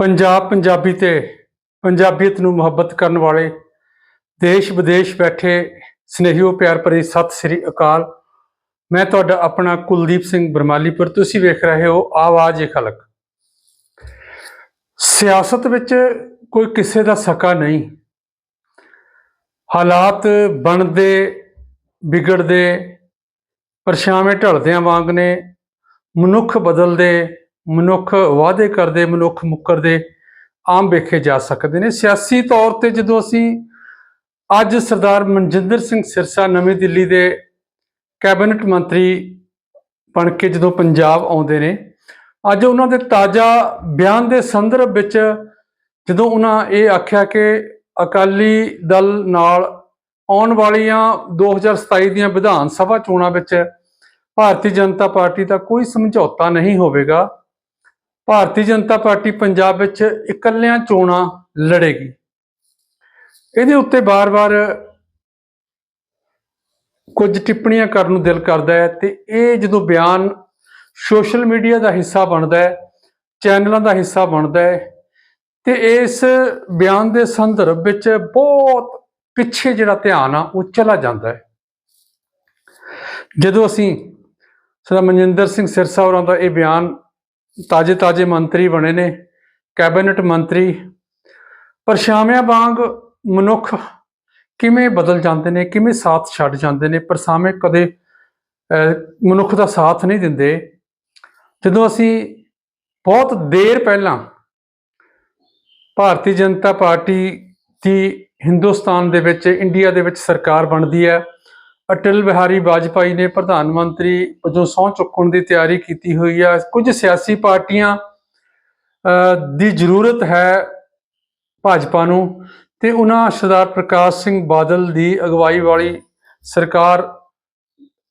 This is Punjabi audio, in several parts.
ਪੰਜਾਬ ਪੰਜਾਬੀ ਤੇ ਪੰਜਾਬੀਅਤ ਨੂੰ ਮੁਹੱਬਤ ਕਰਨ ਵਾਲੇ ਦੇਸ਼ ਵਿਦੇਸ਼ ਬੈਠੇ ਸਨੇਹੀਓ, ਪਿਆਰ ਭਰੀ ਸਤਿ ਸ੍ਰੀ ਅਕਾਲ। ਮੈਂ ਤੁਹਾਡਾ ਆਪਣਾ ਕੁਲਦੀਪ ਸਿੰਘ ਬਰਮਾਲੀਪੁਰ। ਤੁਸੀਂ ਵੇਖ ਰਹੇ ਹੋ ਆਵਾਜ਼ ਏ ਖਲਕ। ਸਿਆਸਤ ਵਿੱਚ ਕੋਈ ਕਿਸੇ ਦਾ ਸਕਾ ਨਹੀਂ। ਹਾਲਾਤ ਬਣਦੇ, ਵਿਗੜਦੇ ਪਰਛਾਵੇਂ ਢਲਦਿਆਂ ਵਾਂਗ ਨੇ, ਮਨੁੱਖ ਬਦਲਦੇ ਮਨੁੱਖ ਵਾਅਦੇ ਕਰਦੇ, ਮਨੁੱਖ ਮੁੱਕਰਦੇ ਆਮ ਵੇਖੇ ਜਾ ਸਕਦੇ ਨੇ। ਸਿਆਸੀ ਤੌਰ ਤੇ ਜਦੋਂ ਅਸੀਂ ਅੱਜ ਸਰਦਾਰ ਮਨਜਿੰਦਰ ਸਿੰਘ ਸਿਰਸਾ ਨਵੀਂ ਦਿੱਲੀ ਦੇ ਕੈਬਨਿਟ ਮੰਤਰੀ ਬਣ ਕੇ ਜਦੋਂ ਪੰਜਾਬ ਆਉਂਦੇ ਨੇ, ਅੱਜ ਉਹਨਾਂ ਦੇ ਤਾਜ਼ਾ ਬਿਆਨ ਦੇ ਸੰਦਰਭ ਵਿੱਚ ਜਦੋਂ ਉਹਨਾਂ ਇਹ ਆਖਿਆ ਕਿ ਅਕਾਲੀ ਦਲ ਨਾਲ ਆਉਣ ਵਾਲੀਆਂ 2027 ਦੀਆਂ ਵਿਧਾਨ ਸਭਾ ਚੋਣਾਂ ਵਿੱਚ ਭਾਰਤੀ ਜਨਤਾ ਪਾਰਟੀ ਦਾ ਕੋਈ ਸਮਝੌਤਾ ਨਹੀਂ ਹੋਵੇਗਾ ਭਾਰਤੀ ਜਨਤਾ ਪਾਰਟੀ ਪੰਜਾਬ ਵਿੱਚ ਇਕੱਲਿਆਂ ਚੋਣਾਂ ਲੜੇਗੀ। ਇਹਦੇ ਉੱਤੇ ਬਾਰ-ਬਾਰ ਕੁਝ ਟਿੱਪਣੀਆਂ ਕਰਨ ਨੂੰ ਦਿਲ ਕਰਦਾ ਹੈ ਤੇ ਇਹ ਜਦੋਂ ਬਿਆਨ ਸੋਸ਼ਲ ਮੀਡੀਆ ਦਾ ਹਿੱਸਾ ਬਣਦਾ ਹੈ, ਚੈਨਲਾਂ ਦਾ ਹਿੱਸਾ ਬਣਦਾ ਹੈ, ਤੇ ਇਸ ਬਿਆਨ ਦੇ ਸੰਦਰਭ ਵਿੱਚ ਬਹੁਤ ਪਿੱਛੇ ਜਿਹੜਾ ਧਿਆਨ ਆ, ਉਹ ਚਲਾ ਜਾਂਦਾ ਹੈ। ਜਦੋਂ ਅਸੀਂ ਸਰ ਮਨਜਿੰਦਰ ਸਿੰਘ ਸਿਰਸਾ ਹੋਰਾਂ ਦਾ ਇਹ ਬਿਆਨ ਤਾਜੇ ਤਾਜੇ ਮੰਤਰੀ ਬਣੇ ਨੇ, ਕੈਬਨਿਟ ਮੰਤਰੀ। ਪਰਛਾਵਿਆਂ ਵਾਂਗ ਮਨੁੱਖ ਕਿਵੇਂ ਬਦਲ ਜਾਂਦੇ ਨੇ, ਕਿਵੇਂ ਸਾਥ ਛੱਡ ਜਾਂਦੇ ਨੇ ਪਰਛਾਵੇਂ ਕਦੇ ਮਨੁੱਖ ਦਾ ਸਾਥ ਨਹੀਂ ਦਿੰਦੇ। ਜਦੋਂ ਅਸੀਂ ਬਹੁਤ ਦੇਰ ਪਹਿਲਾਂ ਭਾਰਤੀ ਜਨਤਾ ਪਾਰਟੀ ਦੀ ਹਿੰਦੁਸਤਾਨ ਦੇ ਵਿੱਚ, ਇੰਡੀਆ ਦੇ ਵਿੱਚ ਸਰਕਾਰ ਬਣਦੀ ਹੈ ਅਟਲ ਬਿਹਾਰੀ ਵਾਜਪਾਈ ਨੇ ਪ੍ਰਧਾਨ ਮੰਤਰੀ ਵਜੋਂ ਸਹੁੰ ਚੁੱਕਣ ਦੀ ਤਿਆਰੀ ਕੀਤੀ ਹੋਈ ਆ। ਕੁਝ ਸਿਆਸੀ ਪਾਰਟੀਆਂ ਦੀ ਜ਼ਰੂਰਤ ਹੈ ਭਾਜਪਾ ਨੂੰ ਤੇ ਉਹਨਾਂ ਸਰਦਾਰ ਪ੍ਰਕਾਸ਼ ਸਿੰਘ ਬਾਦਲ ਦੀ ਅਗਵਾਈ ਵਾਲੀ ਸਰਕਾਰ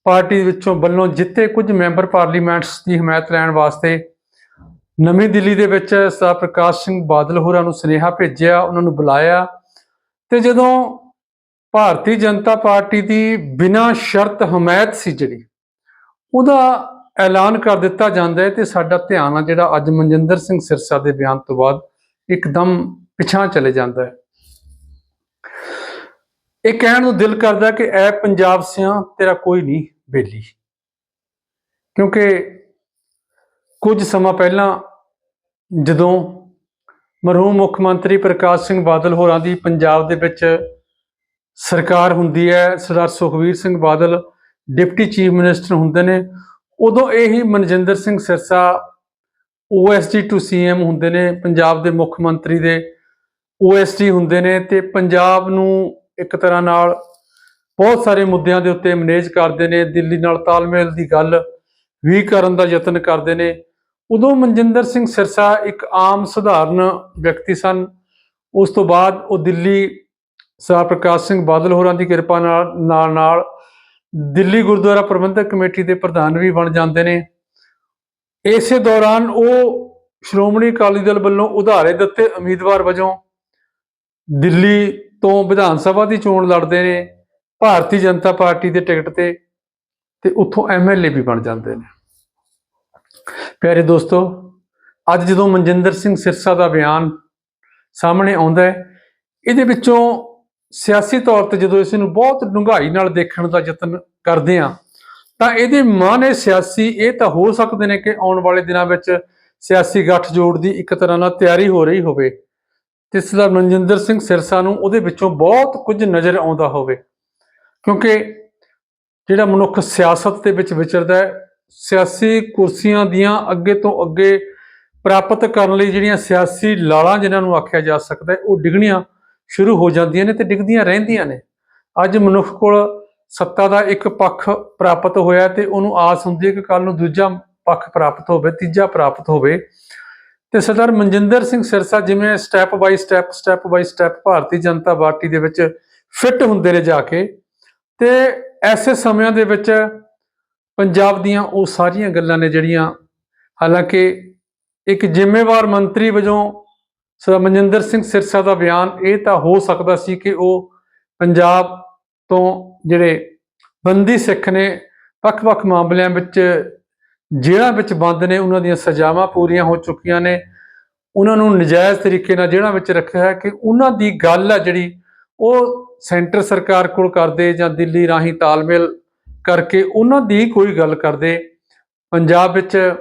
ਪਾਰਟੀ ਵਿੱਚੋਂ ਵੱਲੋਂ ਜਿੱਤੇ ਕੁਝ ਮੈਂਬਰ ਪਾਰਲੀਮੈਂਟਸ ਦੀ ਹਮਾਇਤ ਲੈਣ ਵਾਸਤੇ ਨਵੀਂ ਦਿੱਲੀ ਦੇ ਵਿੱਚ ਸਰਦਾਰ ਪ੍ਰਕਾਸ਼ ਸਿੰਘ ਬਾਦਲ ਹੋਰਾਂ ਨੂੰ ਸੁਨੇਹਾ ਭੇਜਿਆ, ਉਹਨਾਂ ਨੂੰ ਬੁਲਾਇਆ ਤੇ ਜਦੋਂ ਭਾਰਤੀ ਜਨਤਾ ਪਾਰਟੀ ਦੀ ਬਿਨਾਂ ਸ਼ਰਤ ਹਮਾਇਤ ਸੀ ਜਿਹੜੀ, ਉਹਦਾ ਐਲਾਨ ਕਰ ਦਿੱਤਾ ਜਾਂਦਾ ਹੈ ਤੇ ਸਾਡਾ ਧਿਆਨ ਆ ਜਿਹੜਾ ਅੱਜ ਮਨਜਿੰਦਰ ਸਿੰਘ ਸਿਰਸਾ ਦੇ ਬਿਆਨ ਤੋਂ ਬਾਅਦ ਇੱਕਦਮ ਪਿਛਾਂ ਚਲੇ ਜਾਂਦਾ ਹੈ। ਇਹ ਕਹਿਣ ਨੂੰ ਦਿਲ ਕਰਦਾ ਕਿ ਐ ਪੰਜਾਬ ਸਿਆਂ, ਤੇਰਾ ਕੋਈ ਨਹੀਂ ਬੇਲੀ। ਕਿਉਂਕਿ ਕੁਝ ਸਮਾਂ ਪਹਿਲਾਂ ਜਦੋਂ ਮਰਹੂਮ ਮੁੱਖ ਮੰਤਰੀ ਪ੍ਰਕਾਸ਼ ਸਿੰਘ ਬਾਦਲ ਹੋਰਾਂ ਦੀ ਪੰਜਾਬ ਦੇ ਵਿੱਚ ਸਰਕਾਰ ਹੁੰਦੀ ਹੈ, Sardar Sukhbir Singh Badal deputy chief minister ਹੁੰਦੇ ਨੇ। ਉਦੋਂ ਇਹੀ Manjinder Singh Sirsa OSD to CM ਹੁੰਦੇ ਨੇ, ਪੰਜਾਬ ਦੇ ਮੁੱਖ ਮੰਤਰੀ ਦੇ OSD ਹੁੰਦੇ ਨੇ ਤੇ ਪੰਜਾਬ ਨੂੰ ਇੱਕ ਤਰ੍ਹਾਂ ਨਾਲ ਬਹੁਤ ਸਾਰੇ ਮੁੱਦਿਆਂ ਦੇ ਉੱਤੇ ਮੈਨੇਜ ਕਰਦੇ ਨੇ, ਦਿੱਲੀ ਨਾਲ ਤਾਲਮੇਲ ਦੀ ਗੱਲ ਵੀ ਕਰਨ ਦਾ ਯਤਨ ਕਰਦੇ ਨੇ। ਉਦੋਂ ਮਨਜਿੰਦਰ ਸਿੰਘ ਸਿਰਸਾ ਇੱਕ ਆਮ ਸਧਾਰਨ ਵਿਅਕਤੀ ਸਨ। ਉਸ ਤੋਂ ਬਾਅਦ ਉਹ ਦਿੱਲੀ ਸਰ ਪ੍ਰਕਾਸ਼ ਸਿੰਘ ਬਾਦਲ ਹੋਰਾਂ ਦੀ ਕਿਰਪਾ ਨਾਲ ਨਾਲ ਨਾਲ ਦਿੱਲੀ ਗੁਰਦੁਆਰਾ ਪ੍ਰਬੰਧਕ ਕਮੇਟੀ ਦੇ ਪ੍ਰਧਾਨ ਵੀ ਬਣ ਜਾਂਦੇ ਨੇ। ਇਸੇ ਦੌਰਾਨ ਉਹ ਸ਼੍ਰੋਮਣੀ ਅਕਾਲੀ ਦਲ ਵੱਲੋਂ ਉਧਾਰੇ ਦਿੱਤੇ ਉਮੀਦਵਾਰ ਵਜੋਂ ਦਿੱਲੀ ਤੋਂ ਵਿਧਾਨ ਸਭਾ ਦੀ ਚੋਣ ਲੜਦੇ ਨੇ, ਭਾਰਤੀ ਜਨਤਾ ਪਾਰਟੀ ਦੇ ਟਿਕਟ ਤੇ ਤੇ ਉੱਥੋਂ ਐਮਐਲਏ ਵੀ ਬਣ ਜਾਂਦੇ ਨੇ। ਪਿਆਰੇ ਦੋਸਤੋ, ਅੱਜ ਜਦੋਂ ਮਨਜਿੰਦਰ ਸਿੰਘ ਸਿਰਸਾ ਦਾ ਬਿਆਨ ਸਾਹਮਣੇ ਆਉਂਦਾ ਹੈ, ਇਹਦੇ ਵਿੱਚੋਂ ਸਿਆਸੀ ਤੌਰ ਤੇ ਜਦੋਂ ਇਸ ਨੂੰ ਬਹੁਤ ਡੂੰਘਾਈ ਨਾਲ ਦੇਖਣ ਦਾ ਯਤਨ ਕਰਦੇ ਆ ਤਾਂ ਇਹਦੇ ਮਾਨੇ ਸਿਆਸੀ, ਇਹ ਤਾਂ ਹੋ ਸਕਦੇ ਨੇ ਕਿ ਆਉਣ ਵਾਲੇ ਦਿਨਾਂ ਵਿੱਚ ਸਿਆਸੀ ਗੱਠਜੋੜ ਦੀ ਇੱਕ ਤਰ੍ਹਾਂ ਨਾਲ ਤਿਆਰੀ ਹੋ ਰਹੀ ਹੋਵੇ। ਤੇ ਸਰਦਾਰ ਮਨਜਿੰਦਰ ਸਿੰਘ ਸਿਰਸਾ ਨੂੰ ਉਹਦੇ ਵਿੱਚੋਂ ਬਹੁਤ ਕੁਝ ਨਜ਼ਰ ਆਉਂਦਾ ਹੋਵੇ। ਕਿਉਂਕਿ ਜਿਹੜਾ ਮਨੁੱਖ ਸਿਆਸਤ ਦੇ ਵਿੱਚ ਵਿਚਰਦਾ ਹੈ, ਸਿਆਸੀ ਕੁਰਸੀਆਂ ਦੀਆਂ ਅੱਗੇ ਤੋਂ ਅੱਗੇ ਪ੍ਰਾਪਤ ਕਰਨ ਲਈ ਜਿਹੜੀਆਂ ਸਿਆਸੀ ਲਾਲਾਂ ਜਿਨ੍ਹਾਂ ਨੂੰ ਆਖਿਆ ਜਾ ਸਕਦਾ ਹੈ, ਉਹ ਡਿਗਣੀਆਂ ਸ਼ੁਰੂ ਹੋ ਜਾਂਦੀਆਂ ਨੇ ਤੇ ਡਿੱਗਦੀਆਂ ਰਹਿੰਦੀਆਂ ਨੇ। ਅੱਜ ਮਨੁੱਖ ਕੋਲ ਸੱਤਾ ਦਾ ਇੱਕ ਪੱਖ ਪ੍ਰਾਪਤ ਹੋਇਆ ਤੇ ਉਹਨੂੰ ਆਸ ਹੁੰਦੀ ਹੈ ਕਿ ਕੱਲ ਨੂੰ ਦੂਜਾ ਪੱਖ ਪ੍ਰਾਪਤ ਹੋਵੇ, ਤੀਜਾ ਪ੍ਰਾਪਤ ਹੋਵੇ। ਤੇ ਸਰਦਾਰ ਮਨਜਿੰਦਰ ਸਿੰਘ ਸਿਰਸਾ ਜਿਵੇਂ step by step step by step Bharatiya Janata party ਦੇ ਵਿੱਚ ਫਿੱਟ ਹੁੰਦੇ ਨੇ ਜਾ ਕੇ ਤੇ ਐਸੇ ਸਮਿਆਂ ਦੇ ਵਿੱਚ ਪੰਜਾਬ ਦੀਆਂ ਉਹ ਸਾਰੀਆਂ ਗੱਲਾਂ ਨੇ ਜਿਹੜੀਆਂ ਹਾਲਾਂਕਿ ਇੱਕ ਜ਼ਿੰਮੇਵਾਰ ਮੰਤਰੀ ਵਜੋਂ ਸਰਦਾਰ ਮਨਜਿੰਦਰ ਸਿੰਘ ਸਿਰਸਾ ਦਾ ਬਿਆਨ, ਇਹ ਤਾਂ ਹੋ ਸਕਦਾ ਸੀ ਕਿ ਉਹ ਪੰਜਾਬ ਤੋਂ ਜਿਹੜੇ ਬੰਦੀ ਸਿੱਖ ਨੇ, ਵੱਖ-ਵੱਖ ਮਾਮਲਿਆਂ ਵਿੱਚ, ਜੇਲ੍ਹਾਂ ਵਿੱਚ ਬੰਦ ਨੇ, ਉਹਨਾਂ ਦੀਆਂ ਸਜ਼ਾਵਾਂ ਪੂਰੀਆਂ ਹੋ ਚੁੱਕੀਆਂ ਨੇ। ਉਹਨਾਂ ਨੂੰ ਨਜਾਇਜ਼ ਤਰੀਕੇ ਨਾਲ ਜੇਲ੍ਹਾਂ ਵਿੱਚ ਰੱਖਿਆ ਹੈ ਕਿ ਉਹਨਾਂ ਦੀ ਗੱਲ ਹੈ ਜਿਹੜੀ, ਉਹ ਸੈਂਟਰ ਸਰਕਾਰ ਕੋਲ ਕਰਦੇ ਜਾਂ ਦਿੱਲੀ ਰਾਹੀਂ ਤਾਲਮੇਲ ਕਰਕੇ ਉਹਨਾਂ ਦੀ ਕੋਈ ਗੱਲ ਕਰਦੇ। ਪੰਜਾਬ ਵਿੱਚ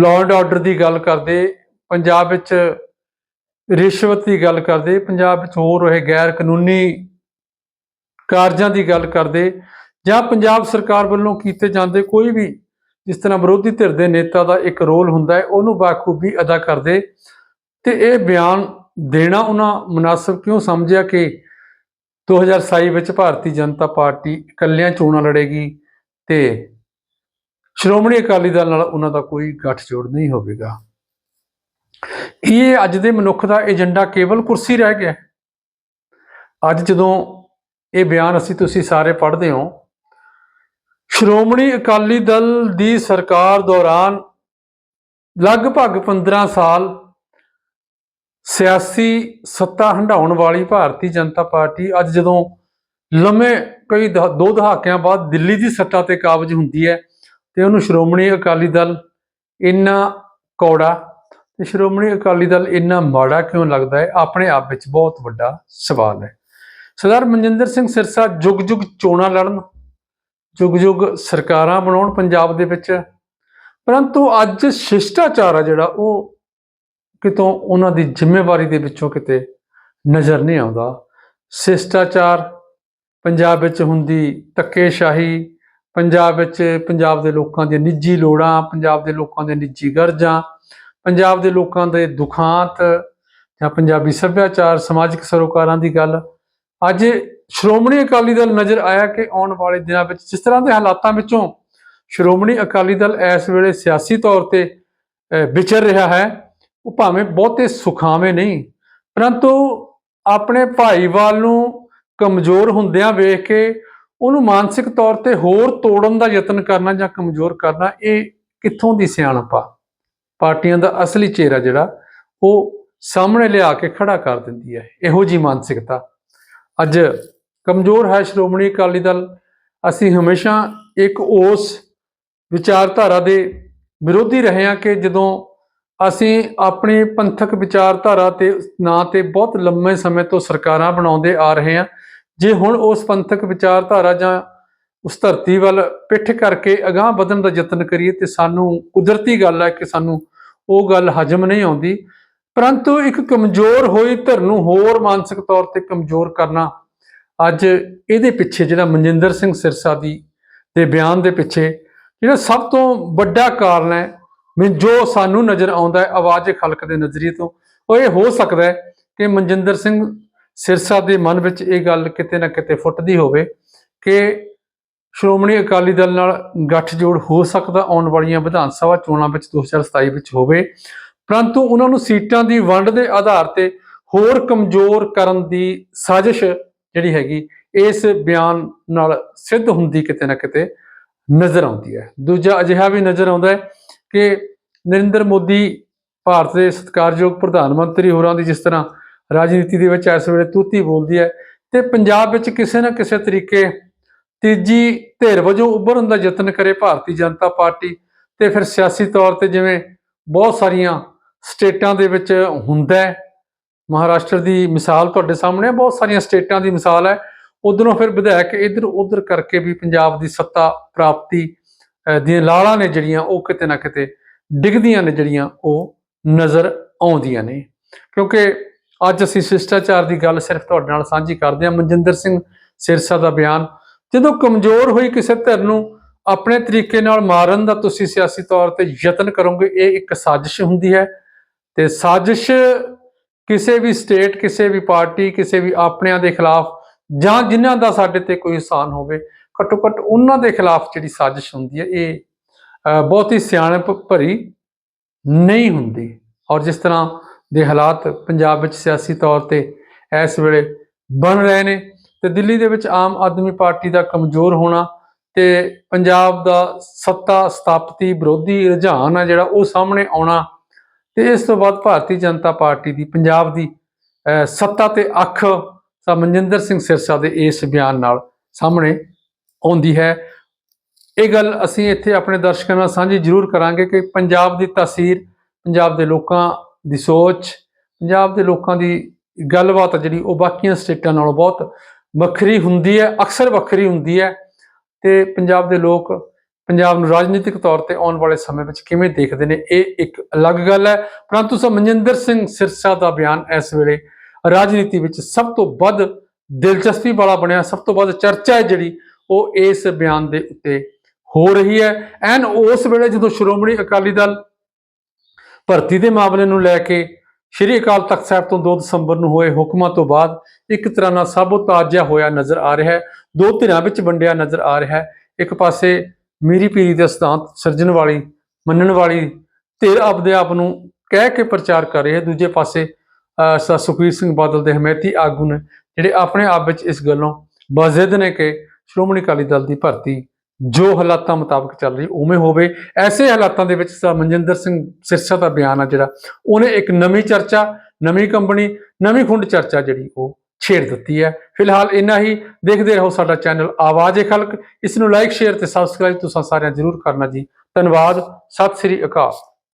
ਲਾਅ ਐਂਡ ਆਰਡਰ ਦੀ ਗੱਲ ਕਰਦੇ। ਪੰਜਾਬ ਵਿੱਚ ਰਿਸ਼ਵਤ ਦੀ ਗੱਲ ਕਰਦੇ, ਪੰਜਾਬ ਵਿੱਚ ਹੋ ਰਹੇ ਗੈਰ ਕਾਨੂੰਨੀ ਕਾਰਜਾਂ ਦੀ ਗੱਲ ਕਰਦੇ ਜਾਂ ਪੰਜਾਬ ਸਰਕਾਰ ਵੱਲੋਂ ਕੀਤੇ ਜਾਂਦੇ ਕੋਈ ਵੀ ਜਿਸ ਤਰ੍ਹਾਂ ਵਿਰੋਧੀ ਧਿਰ ਦੇ ਨੇਤਾ ਦਾ ਇੱਕ ਰੋਲ ਹੁੰਦਾ ਹੈ, ਉਹਨੂੰ ਬਾਖੂਬੀ ਅਦਾ ਕਰਦੇ ਤੇ ਇਹ ਬਿਆਨ ਦੇਣਾ ਉਹਨਾਂ ਮੁਨਾਸਬ ਕਿਉਂ ਸਮਝਿਆ ਕਿ 2027 ਵਿੱਚ ਭਾਰਤੀ ਜਨਤਾ ਪਾਰਟੀ ਇਕੱਲਿਆਂ ਚੋਣਾਂ ਲੜੇਗੀ ਤੇ ਸ਼੍ਰੋਮਣੀ ਅਕਾਲੀ ਦਲ ਨਾਲ ਉਹਨਾਂ ਦਾ ਕੋਈ ਗੱਠਜੋੜ ਨਹੀਂ ਹੋਵੇਗਾ। ਇਹ ਅੱਜ ਦੇ ਮਨੁੱਖ ਦਾ ਏਜੰਡਾ ਕੇਵਲ ਕੁਰਸੀ ਰਹਿ ਗਿਆ ਅੱਜ ਜਦੋਂ ਇਹ ਬਿਆਨ ਅਸੀਂ ਤੁਸੀਂ ਸਾਰੇ ਪੜ੍ਹਦੇ ਹੋ, ਸ਼੍ਰੋਮਣੀ ਅਕਾਲੀ ਦਲ ਦੀ ਸਰਕਾਰ ਦੌਰਾਨ ਲਗਭਗ 15 ਸਾਲ ਸਿਆਸੀ ਸੱਤਾ ਹੰਡਾਉਣ ਵਾਲੀ ਭਾਰਤੀ ਜਨਤਾ ਪਾਰਟੀ ਅੱਜ ਜਦੋਂ ਲੰਮੇ ਕਈ ਦਹਾ- ਦੋ ਦਹਾਕਿਆਂ ਬਾਅਦ ਦਿੱਲੀ ਦੀ ਸੱਤਾ ਤੇ ਕਾਬਜ ਹੁੰਦੀ ਹੈ ਤੇ ਉਹਨੂੰ ਸ਼੍ਰੋਮਣੀ ਅਕਾਲੀ ਦਲ ਇੰਨਾ ਕੌੜਾ ਤੇ ਸ਼੍ਰੋਮਣੀ ਅਕਾਲੀ ਦਲ ਇੰਨਾ ਮਾੜਾ ਕਿਉਂ ਲੱਗਦਾ ਹੈ? ਆਪਣੇ ਆਪ ਵਿੱਚ ਬਹੁਤ ਵੱਡਾ ਸਵਾਲ ਹੈ। ਸਰਦਾਰ ਮਨਜਿੰਦਰ ਸਿੰਘ ਸਿਰਸਾ ਜੁਗ ਜੁਗ ਚੋਣਾਂ ਲੜਨ, ਜੁਗ ਜੁਗ ਸਰਕਾਰਾਂ ਬਣਾਉਣ ਪੰਜਾਬ ਦੇ ਵਿੱਚ। ਪਰੰਤੂ ਅੱਜ ਸ਼ਿਸ਼ਟਾਚਾਰ ਆ ਜਿਹੜਾ, ਉਹ ਕਿਤੋਂ ਉਹਨਾਂ ਦੀ ਜ਼ਿੰਮੇਵਾਰੀ ਦੇ ਵਿੱਚੋਂ ਕਿਤੇ ਨਜ਼ਰ ਨਹੀਂ ਆਉਂਦਾ। ਸ਼ਿਸ਼ਟਾਚਾਰ ਪੰਜਾਬ ਵਿੱਚ ਹੁੰਦੀ ਧੱਕੇਸ਼ਾਹੀ, ਪੰਜਾਬ ਵਿੱਚ ਪੰਜਾਬ ਦੇ ਲੋਕਾਂ ਦੀਆਂ ਨਿੱਜੀ ਲੋੜਾਂ, ਪੰਜਾਬ ਦੇ ਲੋਕਾਂ ਦੇ ਨਿੱਜੀ ਗਰਜਾਂ ਪੰਜਾਬ ਦੇ ਲੋਕਾਂ ਦੇ ਦੁਖਾਂਤ ਜਾਂ ਪੰਜਾਬੀ ਸੱਭਿਆਚਾਰ, ਸਮਾਜਿਕ ਸਰੋਕਾਰਾਂ ਦੀ ਗੱਲ। ਅੱਜ ਸ਼੍ਰੋਮਣੀ ਅਕਾਲੀ ਦਲ ਨਜ਼ਰ ਆਇਆ ਕਿ ਆਉਣ ਵਾਲੇ ਦਿਨਾਂ ਵਿੱਚ ਜਿਸ ਤਰ੍ਹਾਂ ਦੇ ਹਾਲਾਤਾਂ ਵਿੱਚੋਂ ਸ਼੍ਰੋਮਣੀ ਅਕਾਲੀ ਦਲ ਇਸ ਵੇਲੇ ਸਿਆਸੀ ਤੌਰ ਤੇ ਵਿਚਰ ਰਿਹਾ ਹੈ, ਉਹ ਭਾਵੇਂ ਬਹੁਤੇ ਸੁਖਾਵੇਂ ਨਹੀਂ, ਪਰੰਤੂ ਆਪਣੇ ਭਾਈਵਾਲ ਨੂੰ ਕਮਜ਼ੋਰ ਹੁੰਦਿਆਂ ਵੇਖ ਕੇ ਉਹਨੂੰ ਮਾਨਸਿਕ ਤੌਰ ਤੇ ਹੋਰ ਤੋੜਨ ਦਾ ਯਤਨ ਕਰਨਾ ਜਾਂ ਕਮਜ਼ੋਰ ਕਰਨਾ, ਇਹ ਕਿੱਥੋਂ ਦੀ ਸਿਆਣਪ ਆ? ਪਾਰਟੀਆਂ ਦਾ ਅਸਲੀ ਚਿਹਰਾ ਜਿਹੜਾ, ਉਹ ਸਾਹਮਣੇ ਲਿਆ ਕੇ ਖੜਾ ਕਰ ਦਿੰਦੀ ਹੈ। ਇਹੋ ਜੀ ਮਾਨਸਿਕਤਾ। ਅੱਜ ਕਮਜ਼ੋਰ ਹੈ ਸ਼੍ਰੋਮਣੀ ਅਕਾਲੀ ਦਲ। ਅਸੀਂ ਹਮੇਸ਼ਾ ਇੱਕ ਉਸ ਵਿਚਾਰਧਾਰਾ ਦੇ ਵਿਰੋਧੀ ਰਹੇ ਹਾਂ ਕਿ ਜਦੋਂ ਅਸੀਂ ਆਪਣੀ ਪੰਥਕ ਵਿਚਾਰਧਾਰਾ ਤੇ ਨਾਂ ਤੇ ਬਹੁਤ ਲੰਮੇ ਸਮੇਂ ਤੋਂ ਸਰਕਾਰਾਂ ਬਣਾਉਂਦੇ ਆ ਰਹੇ ਹਾਂ, ਜੇ ਹੁਣ ਉਸ ਪੰਥਕ ਵਿਚਾਰਧਾਰਾ ਜਾਂ ਉਸ ਧਰਤੀ ਵੱਲ ਪਿੱਠ ਕਰਕੇ ਅਗਾਹ ਵਧਣ ਦਾ ਯਤਨ ਕਰੀਏ ਤੇ ਸਾਨੂੰ ਕੁਦਰਤੀ ਗੱਲ ਹੈ ਕਿ ਸਾਨੂੰ ਉਹ ਗੱਲ ਹਜਮ ਨਹੀਂ ਆਉਂਦੀ। ਪਰੰਤੂ ਇੱਕ ਕਮਜ਼ੋਰ ਹੋਈ ਧਿਰ ਨੂੰ ਹੋਰ ਮਾਨਸਿਕ ਤੌਰ ਤੇ ਕਮਜ਼ੋਰ ਕਰਨਾ ਅੱਜ ਇਹਦੇ ਪਿੱਛੇ ਜਿਹੜਾ ਮਨਜਿੰਦਰ ਸਿੰਘ ਸਿਰਸਾ ਦੀ ਦੇ ਬਿਆਨ ਦੇ ਪਿੱਛੇ ਜਿਹੜਾ ਸਭ ਤੋਂ ਵੱਡਾ ਕਾਰਨ ਹੈ ਮੈਂ ਜੋ ਸਾਨੂੰ ਨਜ਼ਰ ਆਉਂਦਾ ਹੈ, ਆਵਾਜ਼ ਖਲਕ ਦੇ ਨਜ਼ਰੀਏ ਤੋਂ, ਉਹ ਇਹ ਹੋ ਸਕਦਾ ਹੈ ਕਿ ਮਨਜਿੰਦਰ ਸਿੰਘ ਸਿਰਸਾ ਦੇ ਮਨ ਵਿੱਚ ਇਹ ਗੱਲ ਕਿਤੇ ਨਾ ਕਿਤੇ ਫੁੱਟਦੀ ਹੋਵੇ ਕਿ ਸ਼੍ਰੋਮਣੀ ਅਕਾਲੀ ਦਲ ਨਾਲ ਗੱਠਜੋੜ ਹੋ ਸਕਦਾ ਆਉਣ ਵਾਲੀਆਂ ਵਿਧਾਨ ਸਭਾ ਚੋਣਾਂ ਵਿੱਚ 2027 ਵਿੱਚ ਹੋਵੇ। ਪਰੰਤੂ ਉਹਨਾਂ ਨੂੰ ਸੀਟਾਂ ਦੀ ਵੰਡ ਦੇ ਆਧਾਰ ਤੇ ਹੋਰ ਕਮਜ਼ੋਰ ਕਰਨ ਦੀ ਸਾਜ਼ਿਸ਼ ਜਿਹੜੀ ਹੈਗੀ, ਇਸ ਬਿਆਨ ਨਾਲ ਸਿੱਧ ਹੁੰਦੀ ਕਿਤੇ ਨਾ ਕਿਤੇ ਨਜ਼ਰ ਆਉਂਦੀ ਹੈ। ਦੂਜਾ ਅਜਿਹਾ ਵੀ ਨਜ਼ਰ ਆਉਂਦਾ ਹੈ ਕਿ ਨਰਿੰਦਰ ਮੋਦੀ ਭਾਰਤ ਦੇ ਸਤਿਕਾਰਯੋਗ ਪ੍ਰਧਾਨ ਮੰਤਰੀ ਹੋਰਾਂ ਦੀ ਜਿਸ ਤਰ੍ਹਾਂ ਰਾਜਨੀਤੀ ਦੇ ਵਿੱਚ ਇਸ ਵੇਲੇ ਤੂਤੀ ਬੋਲਦੀ ਹੈ ਤੇ ਪੰਜਾਬ ਵਿੱਚ ਕਿਸੇ ਨਾ ਕਿਸੇ ਤਰੀਕੇ ਤੀਜੀ ਧਿਰ ਵਜੋਂ ਉੱਭਰਨ ਦਾ ਯਤਨ ਕਰੇ ਭਾਰਤੀ ਜਨਤਾ ਪਾਰਟੀ ਤੇ ਫਿਰ ਸਿਆਸੀ ਤੌਰ ਤੇ ਜਿਵੇਂ ਬਹੁਤ ਸਾਰੀਆਂ ਸਟੇਟਾਂ ਦੇ ਵਿੱਚ ਹੁੰਦਾ ਹੈ। ਮਹਾਰਾਸ਼ਟਰ ਦੀ ਮਿਸਾਲ ਤੁਹਾਡੇ ਸਾਹਮਣੇ ਹੈ, ਬਹੁਤ ਸਾਰੀਆਂ ਸਟੇਟਾਂ ਦੀ ਮਿਸਾਲ ਹੈ। ਉਧਰੋਂ ਫਿਰ ਵਿਧਾਇਕ ਇੱਧਰ ਉੱਧਰ ਕਰਕੇ ਵੀ ਪੰਜਾਬ ਦੀ ਸੱਤਾ ਪ੍ਰਾਪਤੀ ਦੀਆਂ ਲਾਲਾਂ ਨੇ ਜਿਹੜੀਆਂ ਉਹ ਕਿਤੇ ਨਾ ਕਿਤੇ ਡਿੱਗਦੀਆਂ ਨੇ ਜਿਹੜੀਆਂ ਉਹ ਨਜ਼ਰ ਆਉਂਦੀਆਂ ਨੇ। ਕਿਉਂਕਿ ਅੱਜ ਅਸੀਂ ਸ਼ਿਸ਼ਟਾਚਾਰ ਦੀ ਗੱਲ ਸਿਰਫ ਤੁਹਾਡੇ ਨਾਲ ਸਾਂਝੀ ਕਰਦੇ ਹਾਂ। ਮਨਜਿੰਦਰ ਸਿੰਘ ਸਿਰਸਾ ਦਾ ਬਿਆਨ ਜਦੋਂ ਕਮਜ਼ੋਰ ਹੋਈ ਕਿਸੇ ਧਿਰ ਨੂੰ, ਆਪਣੇ ਤਰੀਕੇ ਨਾਲ ਮਾਰਨ ਦਾ ਤੁਸੀਂ ਸਿਆਸੀ ਤੌਰ ਤੇ ਯਤਨ ਕਰੋਗੇ, ਇਹ ਇੱਕ ਸਾਜ਼ਿਸ਼ ਹੁੰਦੀ ਹੈ। ਤੇ ਸਾਜ਼ਿਸ਼ ਕਿਸੇ ਵੀ ਸਟੇਟ, ਕਿਸੇ ਵੀ ਪਾਰਟੀ, ਕਿਸੇ ਵੀ ਆਪਣਿਆਂ ਦੇ ਖਿਲਾਫ ਜਾਂ ਜਿਨ੍ਹਾਂ ਦਾ ਸਾਡੇ ਤੇ ਕੋਈ ਇਨਸਾਨ ਹੋਵੇ ਘੱਟੋ ਘੱਟ ਉਹਨਾਂ ਦੇ ਖਿਲਾਫ ਜਿਹੜੀ ਸਾਜ਼ਿਸ਼ ਹੁੰਦੀ ਹੈ, ਇਹ ਬਹੁਤ ਹੀ ਸਿਆਣਪ ਭਰੀ ਨਹੀਂ ਹੁੰਦੀ। ਔਰ ਜਿਸ ਤਰ੍ਹਾਂ ਦੇ ਹਾਲਾਤ ਪੰਜਾਬ ਵਿੱਚ ਸਿਆਸੀ ਤੌਰ ਤੇ ਇਸ ਵੇਲੇ ਬਣ ਰਹੇ ਨੇ ਤੇ ਦਿੱਲੀ ਦੇ ਵਿੱਚ ਆਮ ਆਦਮੀ ਪਾਰਟੀ ਦਾ ਕਮਜ਼ੋਰ ਹੋਣਾ ਤੇ ਪੰਜਾਬ ਦਾ ਸੱਤਾ ਸਥਾਪਤੀ ਵਿਰੋਧੀ ਰੁਝਾਨ ਆ ਜਿਹੜਾ ਉਹ ਸਾਹਮਣੇ ਆਉਣਾ ਤੇ ਇਸ ਤੋਂ ਬਾਅਦ ਭਾਰਤੀ ਜਨਤਾ ਪਾਰਟੀ ਦੀ, ਪੰਜਾਬ ਦੀ ਸੱਤਾ ਤੇ ਅੱਖ ਤਾਂ ਮਨਜਿੰਦਰ ਸਿੰਘ ਸਿਰਸਾ ਦੇ ਇਸ ਬਿਆਨ ਨਾਲ ਸਾਹਮਣੇ ਆਉਂਦੀ ਹੈ। ਇਹ ਗੱਲ ਅਸੀਂ ਇੱਥੇ ਆਪਣੇ ਦਰਸ਼ਕਾਂ ਨਾਲ ਸਾਂਝੀ ਜ਼ਰੂਰ ਕਰਾਂਗੇ ਕਿ ਪੰਜਾਬ ਦੀ ਤਾਸੀਰ ਪੰਜਾਬ ਦੇ ਲੋਕਾਂ ਦੀ ਸੋਚ, ਪੰਜਾਬ ਦੇ ਲੋਕਾਂ ਦੀ ਗੱਲਬਾਤ ਜਿਹੜੀ ਉਹ ਬਾਕੀਆਂ ਸਟੇਟਾਂ ਨਾਲੋਂ ਬਹੁਤ ਵੱਖਰੀ ਹੁੰਦੀ ਹੈ, ਅਕਸਰ ਵੱਖਰੀ ਹੁੰਦੀ ਹੈ ਤੇ ਪੰਜਾਬ ਦੇ ਲੋਕ ਪੰਜਾਬ ਨੂੰ ਰਾਜਨੀਤਿਕ ਤੌਰ ਤੇ ਆਉਣ ਵਾਲੇ ਸਮੇਂ ਵਿੱਚ ਕਿਵੇਂ ਦੇਖਦੇ ਨੇ, ਇਹ ਇੱਕ ਅਲੱਗ ਗੱਲ ਹੈ। ਪਰੰਤੂ ਸਰ ਮਨਜਿੰਦਰ ਸਿੰਘ ਸਿਰਸਾ ਦਾ ਬਿਆਨ ਇਸ ਵੇਲੇ ਰਾਜਨੀਤੀ ਵਿੱਚ ਸਭ ਤੋਂ ਵੱਧ ਦਿਲਚਸਪੀ ਵਾਲਾ ਬਣਿਆ, ਸਭ ਤੋਂ ਵੱਧ ਚਰਚਾ ਹੈ ਜਿਹੜੀ, ਉਹ ਇਸ ਬਿਆਨ ਦੇ ਉੱਤੇ ਹੋ ਰਹੀ ਹੈ। ਐਨ ਉਸ ਵੇਲੇ ਜਦੋਂ ਸ਼੍ਰੋਮਣੀ ਅਕਾਲੀ ਦਲ ਭਰਤੀ ਦੇ ਮਾਮਲੇ ਨੂੰ ਲੈ ਕੇ ਸ਼੍ਰੀ ਅਕਾਲ ਤਖਤ ਸਾਹਿਬ ਤੋਂ 2 ਦਸੰਬਰ ਨੂੰ ਹੋਏ ਹੁਕਮਾਂ ਤੋਂ ਬਾਅਦ ਇੱਕ ਤਰ੍ਹਾਂ ਨਾਲ ਸਾਬੋਤਾਜ ਜਿਹਾ ਹੋਇਆ ਨਜ਼ਰ ਆ ਰਿਹਾ ਹੈ। ਦੋ ਧਿਰਾਂ ਵਿੱਚ ਵੰਡਿਆ ਨਜ਼ਰ ਆ ਰਿਹਾ ਹੈ। ਇੱਕ ਪਾਸੇ ਮੀਰੀ ਪੀਰੀ ਦੇ ਸਿਧਾਂਤ ਸਿਰਜਣ ਵਾਲੀ ਮੰਨਣ ਵਾਲੀ ਧਿਰ ਆਪਦੇ ਆਪ ਨੂੰ ਕਹਿ ਕੇ ਪ੍ਰਚਾਰ ਕਰ ਰਹੀ ਹੈ। ਦੂਜੇ ਪਾਸੇ ਅਹ, ਸੁਖਬੀਰ ਸਿੰਘ ਬਾਦਲ ਦੇ ਹਮੈਤੀ ਆਗੂ ਨੇ ਜਿਹੜੇ ਆਪਣੇ ਆਪ ਵਿੱਚ ਇਸ ਗੱਲੋਂ ਬਾਜ਼ਿਦ ਨੇ ਕਿ ਸ਼੍ਰੋਮਣੀ ਅਕਾਲੀ ਦਲ ਦੀ ਭਰਤੀ ਜੋ ਹਾਲਾਤਾਂ ਮੁਤਾਬਕ ਚੱਲ ਰਹੀ, ਉਵੇਂ ਹੋਵੇ। ਐਸੇ ਹਾਲਾਤਾਂ ਦੇ ਵਿੱਚ ਸਰ ਮਨਜਿੰਦਰ ਸਿੰਘ ਸਿਰਸਾ ਦਾ ਬਿਆਨ ਆ ਜਿਹੜਾ, ਉਹਨੇ ਇੱਕ ਨਵੀਂ ਚਰਚਾ, ਨਵੀਂ ਕੰਪਨੀ, ਨਵੀਂ ਖੁੰਡ ਚਰਚਾ ਜਿਹੜੀ ਉਹ ਛੇੜ ਦਿੱਤੀ ਹੈ। ਫਿਲਹਾਲ ਇੰਨਾ ਹੀ। ਦੇਖਦੇ ਰਹੋ ਸਾਡਾ ਚੈਨਲ ਆਵਾਜ਼ ਖਲਕ। ਇਸ ਨੂੰ ਲਾਈਕ, ਸ਼ੇਅਰ ਤੇ ਸਬਸਕ੍ਰਾਈਬ ਤੁਸੀਂ ਸਾਰਿਆਂ ਜਰੂਰ ਕਰਨਾ ਜੀ। ਧੰਨਵਾਦ। ਸਤਿ ਸ੍ਰੀ ਅਕਾਲ।